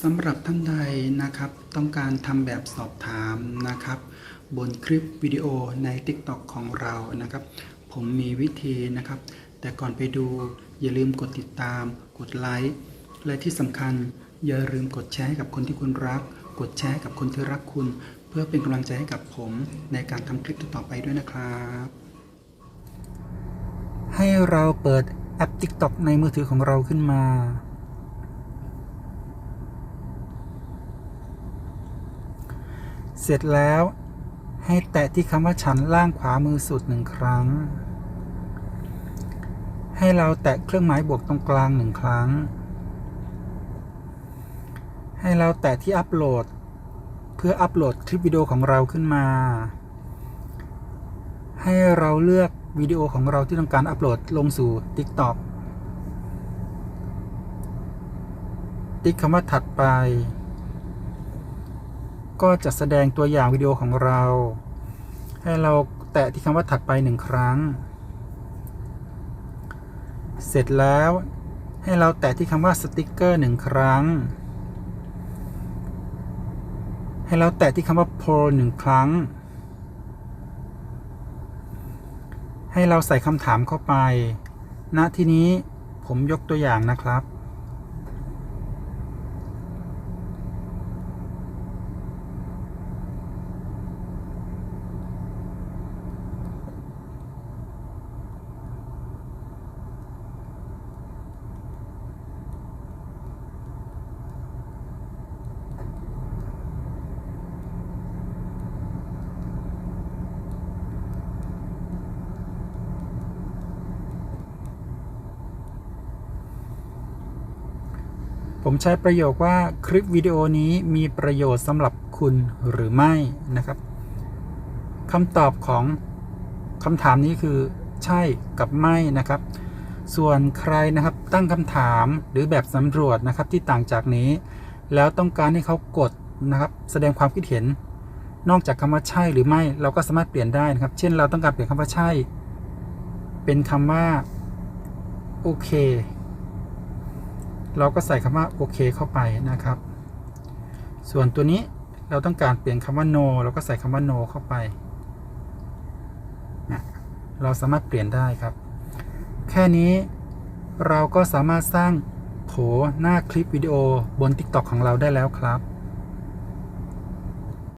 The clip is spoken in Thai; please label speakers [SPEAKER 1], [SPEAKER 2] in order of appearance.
[SPEAKER 1] สำหรับท่านใดนะครับ ต้องการทำแบบสอบถามนะครับ บนคลิปวิดีโอใน TikTok ของเรานะครับ ผมมีวิธีนะครับ แต่ก่อนไปดูอย่าลืมกดติดตาม กดไลค์และที่สำคัญอย่าลืมกดแชร์ให้กับคนที่คุณรัก กดแชร์ให้กับคนที่รักคุณ เพื่อเป็นกำลังใจให้กับผมในการทำคลิปต่อไปด้วยนะครับ ให้เราเปิดแอป TikTok ในมือถือของเราขึ้นมา เสร็จแล้วให้แตะที่คำว่าฉันล่างขวามือสุดหนึ่งครั้ง ให้เราแตะเครื่องหมายบวกตรงกลางหนึ่งครั้ง ให้เราแตะที่อัปโหลด เพื่ออัปโหลดคลิปวิดีโอของเราขึ้นมา ให้เราเลือกวิดีโอของเราที่ต้องการอัปโหลดลงสู่ TikTok ติ๊กคำว่าถัดไป ก็จะแสดงตัวอย่างวิดีโอของเรา ให้เราแตะที่คำว่าถัดไปหนึ่งครั้ง เสร็จแล้วให้เราแตะที่คำว่าสติกเกอร์หนึ่งครั้ง ให้เราแตะที่คำว่า poll หนึ่งครั้ง ให้เราใส่คำถามเข้าไป ณ ที่นี้ผมยกตัวอย่างนะครับ ผมใช้ประโยคว่าคลิปวิดีโอนี้มีประโยชน์สำหรับคุณหรือไม่นะครับคำตอบของคำถามนี้คือใช่กับไม่นะครับ ส่วนใครนะครับตั้งคำถามหรือแบบสำรวจนะครับที่ต่างจากนี้ แล้วต้องการให้เขากดนะครับ แสดงความคิดเห็น นอกจากคำว่าใช่หรือไม่ เราก็สามารถเปลี่ยนได้นะครับ เช่นเราต้องการเปลี่ยนคำว่าใช่ เป็นคำว่าโอเค เราก็ใส่คำว่าโอเคเข้าไปนะครับ ส่วนตัวนี้เราต้องการเปลี่ยนคำว่า no เราก็ใส่คำว่า no เข้าไป เราสามารถเปลี่ยนได้ครับ แค่นี้เราก็สามารถสร้างโผหน้าคลิปวิดีโอบน TikTok ของเราได้แล้วครับ